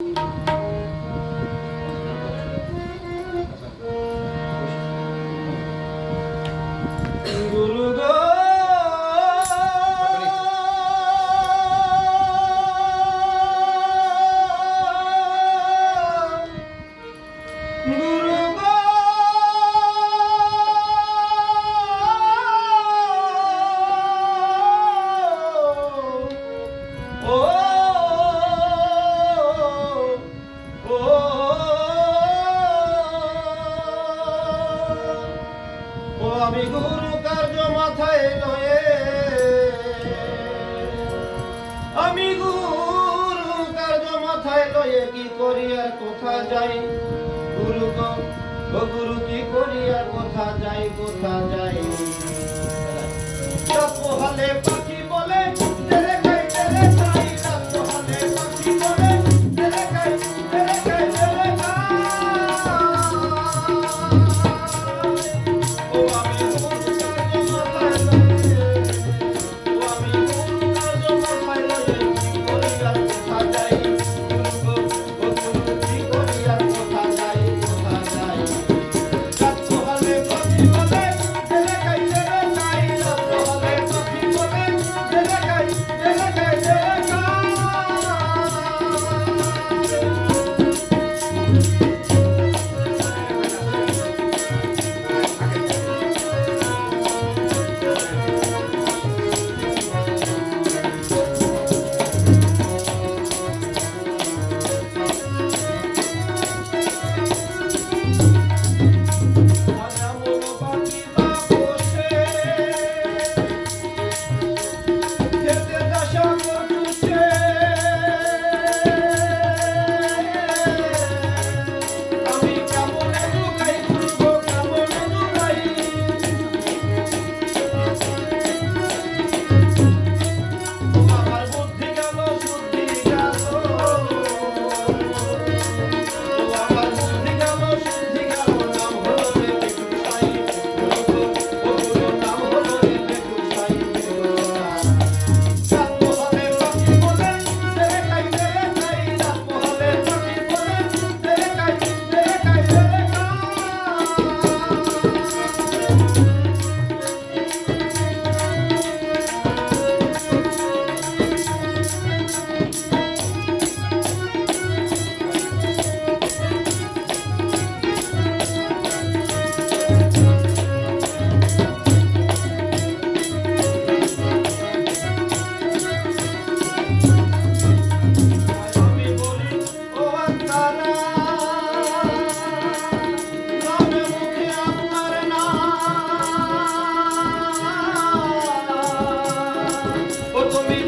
গুরু আমি গুরু কার্য মাথায় লয়ে আমি গুরু কার্য মাথায় লয়ে কি করি আর কোথা যাই? গুরু গুরু কি করি আর কোথা যাই কোথা যাই? পাতা will be